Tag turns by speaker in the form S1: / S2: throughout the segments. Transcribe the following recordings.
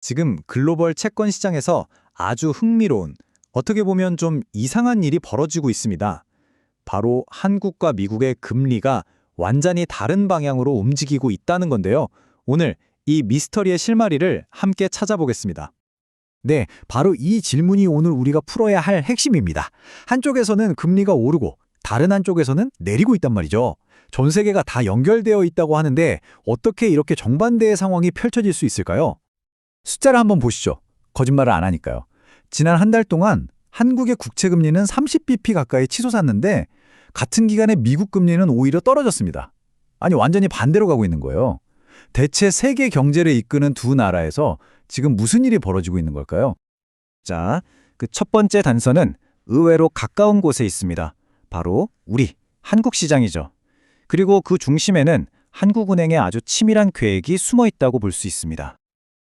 S1: 지금 글로벌 채권 시장에서 아주 흥미로운, 어떻게 보면 좀 이상한 일이 벌어지고 있습니다. 바로 한국과 미국의 금리가 완전히 다른 방향으로 움직이고 있다는 건데요. 오늘 이 미스터리의 실마리를 함께 찾아보겠습니다.
S2: 네, 바로 이 질문이 오늘 우리가 풀어야 할 핵심입니다. 한쪽에서는 금리가 오르고 다른 한쪽에서는 내리고 있단 말이죠. 전 세계가 다 연결되어 있다고 하는데 어떻게 이렇게 정반대의 상황이 펼쳐질 수 있을까요? 숫자를 한번 보시죠. 거짓말을 안 하니까요. 지난 한 달 동안 한국의 국채 금리는 30bp 가까이 치솟았는데 같은 기간에 미국 금리는 오히려 떨어졌습니다. 아니 완전히 반대로 가고 있는 거예요. 대체 세계 경제를 이끄는 두 나라에서 지금 무슨 일이 벌어지고 있는 걸까요?
S1: 자, 그 첫 번째 단서는 의외로 가까운 곳에 있습니다. 바로 우리 한국 시장이죠. 그리고 그 중심에는 한국은행의 아주 치밀한 계획이 숨어 있다고 볼 수 있습니다.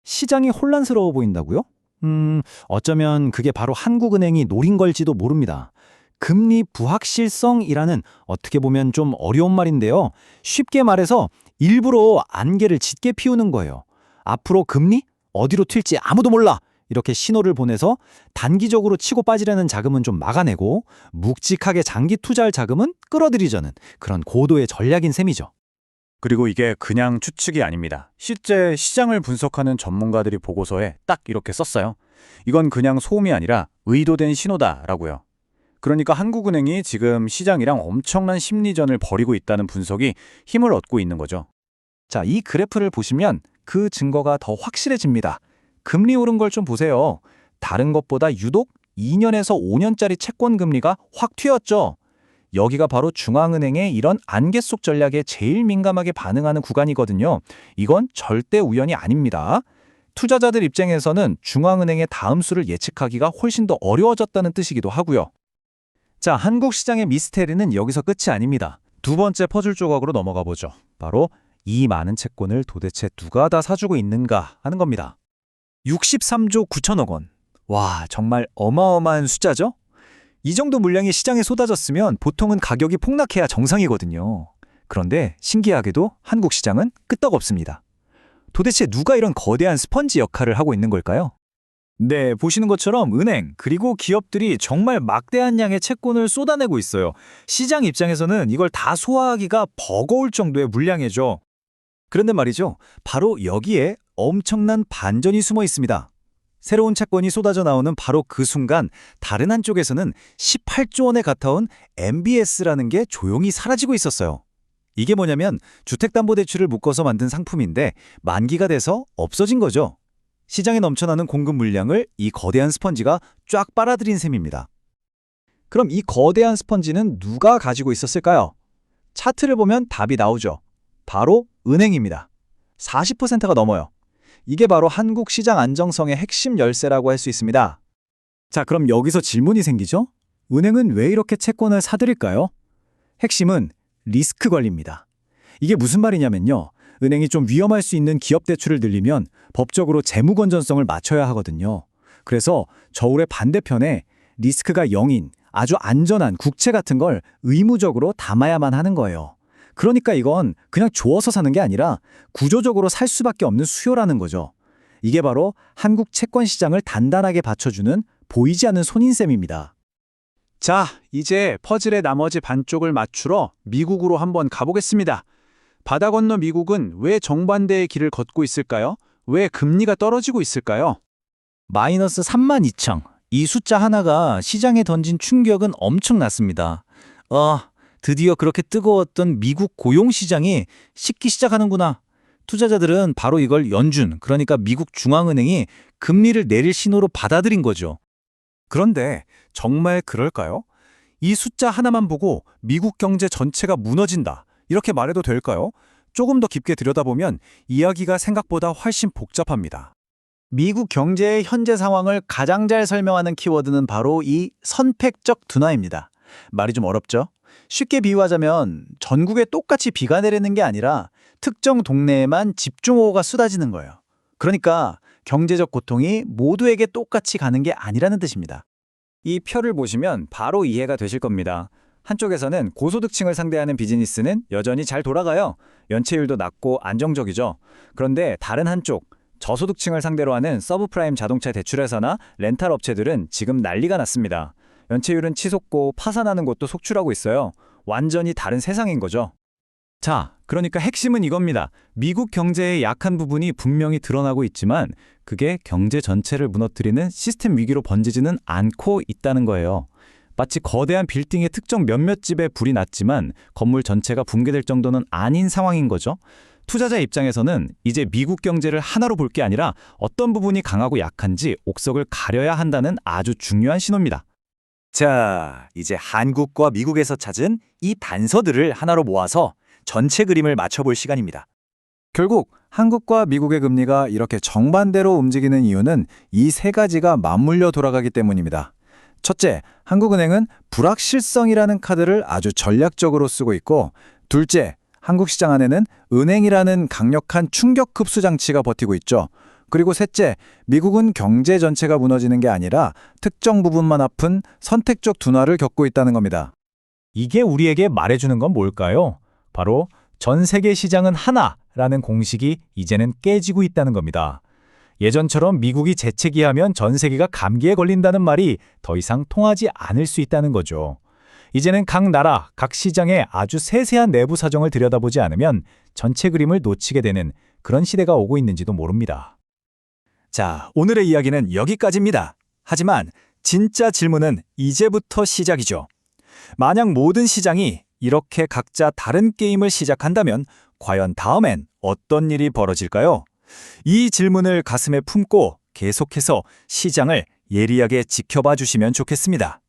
S1: 시장이 혼란스러워 보인다고요? 음, 어쩌면 그게 바로 한국은행이 노린 걸지도 모릅니다. 금리 부확실성이라는 어떻게 보면 좀 어려운 말인데요. 쉽게 말해서 일부러 안개를 짙게 피우는 거예요. 앞으로 금리 어디로 튈지 아무도 몰라. 이렇게 신호를 보내서 단기적으로 치고 빠지려는 자금은 좀 막아내고 묵직하게 장기 투자할 자금은 끌어들이자는 그런 고도의 전략인 셈이죠.
S3: 그리고 이게 그냥 추측이 아닙니다. 실제 시장을 분석하는 전문가들이 보고서에 딱 이렇게 썼어요. 이건 그냥 소음이 아니라 의도된 신호다라고요. 그러니까 한국은행이 지금 시장이랑 엄청난 심리전을 벌이고 있다는 분석이 힘을 얻고 있는 거죠.
S1: 자, 이 그래프를 보시면 그 증거가 더 확실해집니다. 금리 오른 걸 좀 보세요. 다른 것보다 유독 2년에서 5년짜리 채권 금리가 확 튀었죠. 여기가 바로 중앙은행의 이런 안개 속 전략에 제일 민감하게 반응하는 구간이거든요. 이건 절대 우연이 아닙니다. 투자자들 입장에서는 중앙은행의 다음 수를 예측하기가 훨씬 더 어려워졌다는 뜻이기도 하고요. 자, 한국 시장의 미스테리는 여기서 끝이 아닙니다. 두 번째 퍼즐 조각으로 넘어가 보죠. 바로 이 많은 채권을 도대체 누가 다 사주고 있는가 하는 겁니다. 63조 9천억 원. 와, 정말 어마어마한 숫자죠? 이 정도 물량이 시장에 쏟아졌으면 보통은 가격이 폭락해야 정상이거든요. 그런데 신기하게도 한국 시장은 끄떡없습니다. 도대체 누가 이런 거대한 스펀지 역할을 하고 있는 걸까요? 네, 보시는 것처럼 은행 그리고 기업들이 정말 막대한 양의 채권을 쏟아내고 있어요. 시장 입장에서는 이걸 다 소화하기가 버거울 정도의 물량이죠. 그런데 말이죠. 바로 여기에 엄청난 반전이 숨어 있습니다. 새로운 채권이 쏟아져 나오는 바로 그 순간 다른 한쪽에서는 18조 원에 가까운 MBS라는 게 조용히 사라지고 있었어요. 이게 뭐냐면 주택담보대출을 묶어서 만든 상품인데 만기가 돼서 없어진 거죠. 시장에 넘쳐나는 공급 물량을 이 거대한 스펀지가 쫙 빨아들인 셈입니다. 그럼 이 거대한 스펀지는 누가 가지고 있었을까요? 차트를 보면 답이 나오죠. 바로 은행입니다. 40%가 넘어요. 이게 바로 한국 시장 안정성의 핵심 열쇠라고 할 수 있습니다. 자, 그럼 여기서 질문이 생기죠? 은행은 왜 이렇게 채권을 사들일까요? 핵심은 리스크 관리입니다. 이게 무슨 말이냐면요. 은행이 좀 위험할 수 있는 기업 대출을 늘리면 법적으로 재무 건전성을 맞춰야 하거든요. 그래서 저울의 반대편에 리스크가 0인 아주 안전한 국채 같은 걸 의무적으로 담아야만 하는 거예요. 그러니까 이건 그냥 주어서 사는 게 아니라 구조적으로 살 수밖에 없는 수요라는 거죠. 이게 바로 한국 채권 시장을 단단하게 받쳐주는 보이지 않는 손인셈입니다. 자, 이제 퍼즐의 나머지 반쪽을 맞추러 미국으로 한번 가보겠습니다. 바다 건너 미국은 왜 정반대의 길을 걷고 있을까요? 왜 금리가 떨어지고 있을까요? 마이너스 3만 2천. 이 숫자 하나가 시장에 던진 충격은 엄청났습니다. 아, 드디어 그렇게 뜨거웠던 미국 고용 시장이 식기 시작하는구나. 투자자들은 바로 이걸 연준, 그러니까 미국 중앙은행이 금리를 내릴 신호로 받아들인 거죠. 그런데 정말 그럴까요? 이 숫자 하나만 보고 미국 경제 전체가 무너진다. 이렇게 말해도 될까요? 조금 더 깊게 들여다보면 이야기가 생각보다 훨씬 복잡합니다. 미국 경제의 현재 상황을 가장 잘 설명하는 키워드는 바로 이 선택적 둔화입니다. 말이 좀 어렵죠? 쉽게 비유하자면 전국에 똑같이 비가 내리는 게 아니라 특정 동네에만 집중호우가 쏟아지는 거예요. 그러니까 경제적 고통이 모두에게 똑같이 가는 게 아니라는 뜻입니다. 이 표를 보시면 바로 이해가 되실 겁니다. 한쪽에서는 고소득층을 상대하는 비즈니스는 여전히 잘 돌아가요. 연체율도 낮고 안정적이죠. 그런데 다른 한쪽, 저소득층을 상대로 하는 서브프라임 자동차 대출회사나 렌탈 업체들은 지금 난리가 났습니다. 연체율은 치솟고 파산하는 곳도 속출하고 있어요. 완전히 다른 세상인 거죠. 자, 그러니까 핵심은 이겁니다. 미국 경제의 약한 부분이 분명히 드러나고 있지만 그게 경제 전체를 무너뜨리는 시스템 위기로 번지지는 않고 있다는 거예요. 마치 거대한 빌딩의 특정 몇몇 집에 불이 났지만 건물 전체가 붕괴될 정도는 아닌 상황인 거죠. 투자자 입장에서는 이제 미국 경제를 하나로 볼 게 아니라 어떤 부분이 강하고 약한지 옥석을 가려야 한다는 아주 중요한 신호입니다.
S4: 자, 이제 한국과 미국에서 찾은 이 단서들을 하나로 모아서 전체 그림을 맞춰볼 시간입니다.
S2: 결국 한국과 미국의 금리가 이렇게 정반대로 움직이는 이유는 이 세 가지가 맞물려 돌아가기 때문입니다. 첫째, 한국은행은 불확실성이라는 카드를 아주 전략적으로 쓰고 있고, 둘째, 한국 시장 안에는 은행이라는 강력한 충격 흡수 장치가 버티고 있죠. 그리고 셋째, 미국은 경제 전체가 무너지는 게 아니라 특정 부분만 아픈 선택적 둔화를 겪고 있다는 겁니다.
S1: 이게 우리에게 말해주는 건 뭘까요? 바로 전 세계 시장은 하나라는 공식이 이제는 깨지고 있다는 겁니다. 예전처럼 미국이 재채기하면 전 세계가 감기에 걸린다는 말이 더 이상 통하지 않을 수 있다는 거죠. 이제는 각 나라, 각 시장의 아주 세세한 내부 사정을 들여다보지 않으면 전체 그림을 놓치게 되는 그런 시대가 오고 있는지도 모릅니다.
S4: 자, 오늘의 이야기는 여기까지입니다. 하지만 진짜 질문은 이제부터 시작이죠. 만약 모든 시장이 이렇게 각자 다른 게임을 시작한다면 과연 다음엔 어떤 일이 벌어질까요? 이 질문을 가슴에 품고 계속해서 시장을 예리하게 지켜봐 주시면 좋겠습니다.